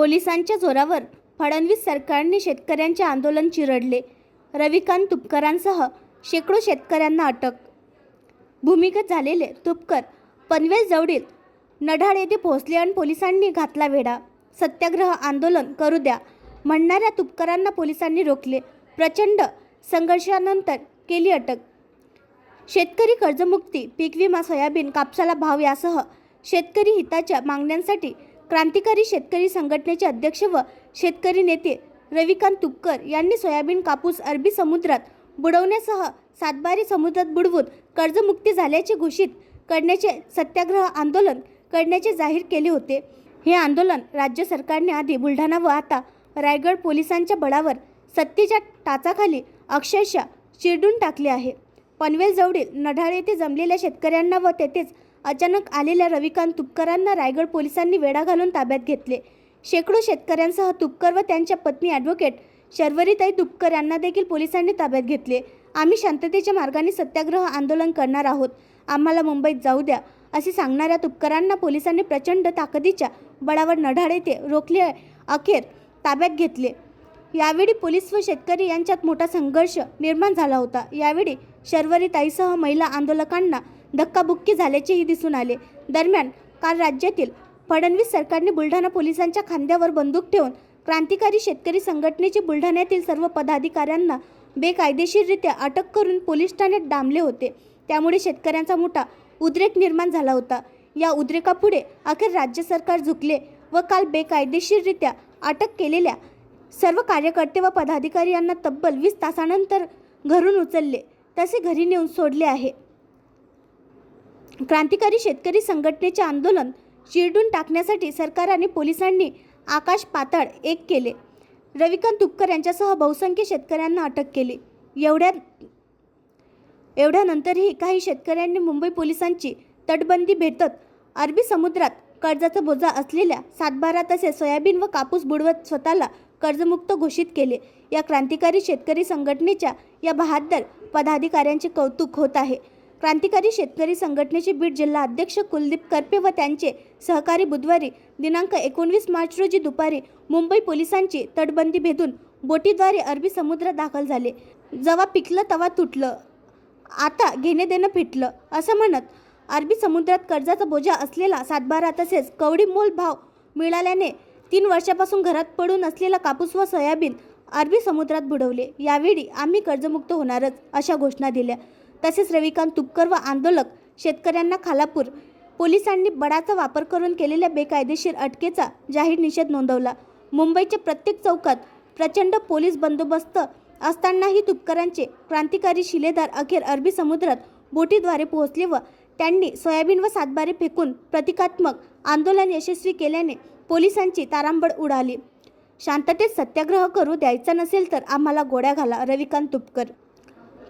पोलिसांच्या जोरावर फडणवीस सरकारने शेतकऱ्यांचे आंदोलन चिरडले. रविकांत तुपकरांसह शेकडो शेतकऱ्यांना अटक. भूमिगत झालेले तुपकर पनवेल जवळील नढाळ येथे पोहोचले आणि पोलिसांनी घातला वेढा. सत्याग्रह आंदोलन करू द्या म्हणणाऱ्या तुपकरांना पोलिसांनी रोखले. प्रचंड संघर्षानंतर केली अटक. शेतकरी कर्जमुक्ती पीक विमा सोयाबीन कापसाला भाव यासह शेतकरी हिताच्या मागण्यांसाठी क्रांतिकारी शेतकरी संघटनेचे अध्यक्ष व शेतकरी नेते रविकांत तुपकर यांनी सोयाबीन कापूस अरबी समुद्रात बुडवण्यासह सातबारी समुद्रात बुडवून कर्जमुक्ती झाल्याचे घोषित करण्याचे सत्याग्रह आंदोलन करण्याचे जाहीर केले होते. हे आंदोलन राज्य सरकारने आधी बुलढाणा व आता रायगड पोलिसांच्या बळावर सत्तेच्या टाचाखाली अक्षरशः चिरडून टाकले आहे. पनवेल जवळील नढाळ येथे जमलेल्या शेतकऱ्यांना व तेथेच अचानक आलेल्या रविकांत तुपकरांना रायगड पोलिसांनी वेढा घालून ताब्यात घेतले. शेकडो शेतकऱ्यांसह तुपकर व त्यांच्या पत्नी ॲडव्होकेट शर्वरीताई तुपकर यांना देखील पोलिसांनी ताब्यात घेतले. आम्ही शांततेच्या मार्गाने सत्याग्रह आंदोलन करणार आहोत. आम्हाला मुंबईत जाऊ द्या असे सांगणाऱ्या तुपकरांना पोलिसांनी प्रचंड ताकदीच्या बळावर नढाळ येथे रोखले अखेर ताब्यात घेतले. यावेळी पोलीस व शेतकरी यांच्यात मोठा संघर्ष निर्माण झाला होता. यावेळी शर्वरीताईसह महिला आंदोलकांना धक्काबुक्की झाल्याचेही दिसून आले. दरम्यान काल राज्यातील फडणवीस सरकारने बुलढाणा पोलिसांच्या खांद्यावर बंदूक ठेवून क्रांतिकारी शेतकरी संघटनेचे बुलढाण्यातील सर्व पदाधिकाऱ्यांना बेकायदेशीररित्या अटक करून पोलीस ठाण्यात डांबले होते. त्यामुळे शेतकऱ्यांचा मोठा उद्रेक निर्माण झाला होता. या उद्रेकापुढे अखेर राज्य सरकार झुकले व काल बेकायदेशीररित्या अटक केलेल्या सर्व कार्यकर्ते व पदाधिकारी यांना तब्बल वीस तासानंतर घरून उचलले. तसे घरी नेऊन सोडले आहे. क्रांतिकारी शेतकरी संघटनेचे आंदोलन चिरडून टाकण्यासाठी सरकार आणि पोलिसांनी आकाश पाताळ एक केले. रविकांत तुपकर यांच्यासह बहुसंख्य शेतकऱ्यांना अटक केली. एवढ्या एवढ्यानंतरही काही शेतकऱ्यांनी मुंबई पोलिसांची तटबंदी भेटत अरबी समुद्रात कर्जाचा बोजा असलेल्या सातबारा तसेच सोयाबीन व कापूस बुडवत स्वतःला कर्जमुक्त घोषित केले. या क्रांतिकारी शेतकरी संघटनेच्या या बहादर पदाधिकाऱ्यांचे कौतुक होत आहे. क्रांतिकारी शेतकरी संघटनेचे बीड जिल्हा अध्यक्ष कुलदीप करपे व त्यांचे सहकारी बुधवारी दिनांक एकोणवीस मार्च रोजी दुपारी मुंबई पोलिसांची तटबंदी भेदून बोटीद्वारे अरबी समुद्रात दाखल झाले. जवा पिकलं तवा तुटलं. आता घेणे देणं फिटलं असं म्हणत अरबी समुद्रात कर्जाचा बोजा असलेला सातबारा तसेच कवडी मोल भाव मिळाल्याने तीन वर्षापासून घरात पडून असलेला कापूस व सोयाबीन अरबी समुद्रात बुडवले. यावेळी आम्ही कर्जमुक्त होणारच अशा घोषणा दिल्या. तसेच रविकांत तुपकर व आंदोलक शेतकऱ्यांना खालापूर. पोलिसांनी बडाचा वापर करून केलेल्या बेकायदेशीर अटकेचा जाहीर निषेध नोंदवला. मुंबईच्या प्रत्येक चौकात प्रचंड पोलीस बंदोबस्त असतानाही तुपकरांचे क्रांतिकारी शिलेदार अखेर अरबी समुद्रात बोटीद्वारे पोहोचले व त्यांनी सोयाबीन व सातबारे फेकून प्रतिकात्मक आंदोलन यशस्वी केल्याने पोलिसांची तारांबळ उडाली. शांततेत सत्याग्रह करू द्यायचा नसेल तर आम्हाला गोड्या घाला रविकांत तुपकर!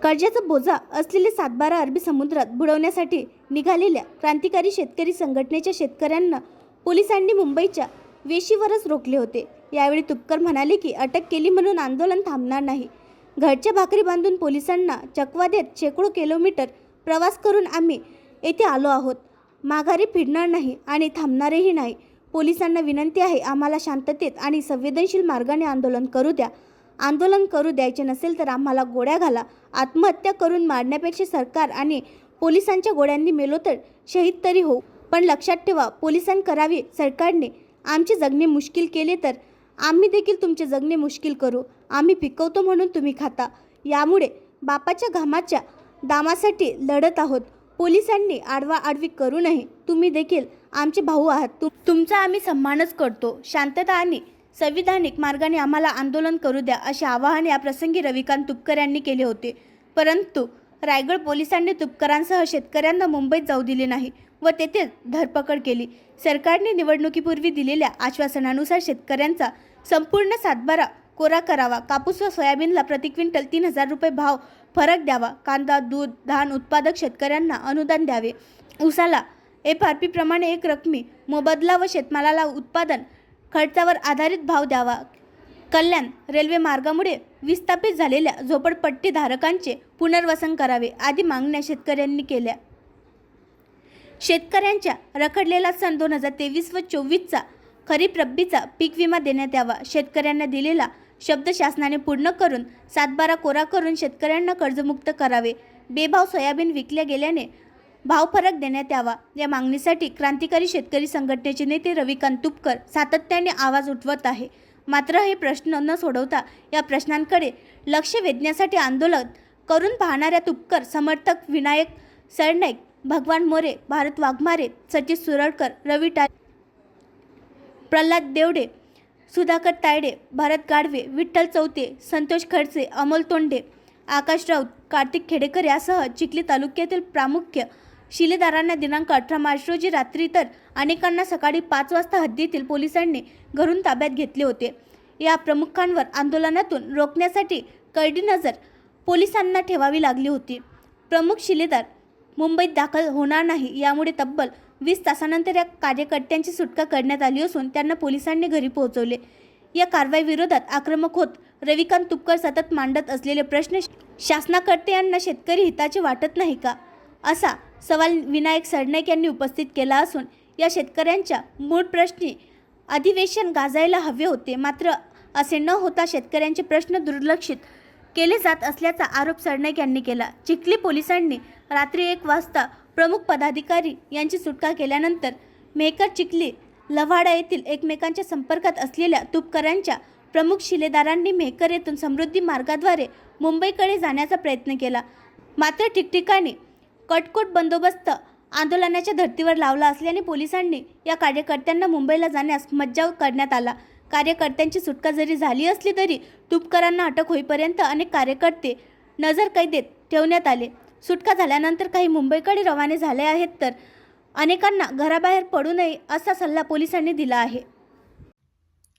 कर्जाचा बोजा असलेले सातबारा अरबी समुद्रात बुडवण्यासाठी निघालेल्या क्रांतिकारी शेतकरी संघटनेच्या शेतकऱ्यांना पोलिसांनी मुंबईच्या वेशीवरच रोखले होते. यावेळी तुपकर म्हणाले की अटक केली म्हणून आंदोलन थांबणार नाही. घरच्या भाकरी बांधून पोलिसांना चकवा देत शेकडो किलोमीटर प्रवास करून आम्ही येथे आलो आहोत. माघारी फिरणार नाही आणि थांबणारही नाही. पोलिसांना विनंती आहे आम्हाला शांततेत आणि संवेदनशील मार्गाने आंदोलन करू द्या. आंदोलन करू द्यायचे नसेल तर आम्हाला गोळ्या घाला. आत्महत्या करून मारण्यापेक्षा सरकार आणि पोलिसांच्या गोळ्यांनी मेलो तर शहीद तरी होऊ. पण लक्षात ठेवा पोलिसांनी करावी सरकारने. आमचे जगणे मुश्किल केले तर आम्ही देखील तुमचे जगणे मुश्किल करू. आम्ही पिकवतो म्हणून तुम्ही खाता. यामुळे बापाच्या घामाच्या दामासाठी लढत आहोत. पोलिसांनी आडवा आडवी करू नये. तुम्ही देखील आमचे भाऊ आहात. तु तुमचा आम्ही सन्मानच करतो. शांतता आणि संविधानिक मार्गाने आम्हाला आंदोलन करू द्या असे आवाहन या प्रसंगी रविकांत तुपकर यांनी केले होते. परंतु रायगड पोलिसांनी तुपकरांसह शेतकऱ्यांना मुंबईत जाऊ दिले नाही व तेथे धरपकड केली. सरकारने निवडणुकीपूर्वी दिलेल्या आश्वासनानुसार शेतकऱ्यांचा संपूर्ण सातबारा कोरा करावा कापूस व सोयाबीनला प्रति क्विंटल तीन हजार रुपये भाव फरक द्यावा कांदा दूध धान उत्पादक शेतकऱ्यांना अनुदान द्यावे. उसाला एफ आर पीप्रमाणे एक रकमी मोबदला व शेतमालाला उत्पादन खर्चावर आधारित भाव द्यावा. कल्याण रेल्वे मार्गामुळे विस्थापित झालेल्या झोपडपट्टीधारकांचे पुनर्वसन करावे आदी मागण्या शेतकऱ्यांनी केल्या. शेतकऱ्यांच्या रखडलेला सण दोन हजार तेवीस व चोवीसचा खरीप रब्बीचा पीक विमा देण्यात यावा. शेतकऱ्यांना दिलेला शब्द शासनाने पूर्ण करून सातबारा कोरा करून शेतकऱ्यांना कर्जमुक्त करावे. बेभाव सोयाबीन विकल्या गेल्याने भाव फरक देण्यात यावा. या मागणीसाठी क्रांतिकारी शेतकरी संघटनेचे नेते रविकांत तुपकर सातत्याने आवाज उठवत आहे. मात्र हे प्रश्न न सोडवता या प्रश्नांकडे लक्ष वेधण्यासाठी आंदोलन करून पाहणाऱ्या तुपकर समर्थक विनायक सरनाईक भगवान मोरे भारत वाघमारे सचिन सुरळकर रवी टा प्रल्हाद देवडे सुधाकर तायडे भारत गाडवे विठ्ठल चौथे संतोष खडसे अमोल तोंडे आकाश राऊत कार्तिक खेडेकर यासह चिखली तालुक्यातील प्रामुख्य शिलेदारांना दिनांक अठरा मार्च रोजी रात्री तर अनेकांना सकाळी पाच वाजता हद्दीतील पोलिसांनी घरून ताब्यात घेतले होते. या प्रमुखांवर आंदोलनातून रोखण्यासाठी करडी नजर पोलिसांना ठेवावी लागली होती. प्रमुख शिलेदार मुंबईत दाखल होणार नाही यामुळे तब्बल वीस तासानंतर या कार्यकर्त्यांची सुटका करण्यात आली असून त्यांना पोलिसांनी घरी पोहोचवले. या कारवाई विरोधात आक्रमक होत रविकांत तुपकर सतत मांडत असलेले प्रश्न शासनाकर्ते यांना शेतकरी हिताचे वाटत नाही का? असा सवाल विनायक सरनाईक यांनी उपस्थित केला असून या शेतकऱ्यांच्या मूळ प्रश्नी अधिवेशन गाजायला हवे होते. मात्र असे न होता शेतकऱ्यांचे प्रश्न दुर्लक्षित केले जात असल्याचा आरोप सरनाईक यांनी केला. चिखली पोलिसांनी रात्री एक वाजता प्रमुख पदाधिकारी यांची सुटका केल्यानंतर मेहकर चिखली लव्हाडा येथील एकमेकांच्या संपर्कात असलेल्या तुपकरांच्या प्रमुख शिलेदारांनी मेहकर येथून समृद्धी मार्गाद्वारे मुंबईकडे जाण्याचा प्रयत्न केला. मात्र ठिकठिकाणी कटकोट बंदोबस्त आंदोलनाच्या धर्तीवर लावला असल्याने पोलिसांनी या कार्यकर्त्यांना मुंबईला जाण्यास मज्जाव करण्यात आला. कार्यकर्त्यांची सुटका जरी झाली असली तरी तुपकरांना अटक होईपर्यंत अनेक कार्यकर्ते नजरकैदेत ठेवण्यात आले. सुटका झाल्यानंतर काही मुंबईकडे रवाने झाले आहेत तर अनेकांना घराबाहेर पडू नये असा सल्ला पोलिसांनी दिला आहे.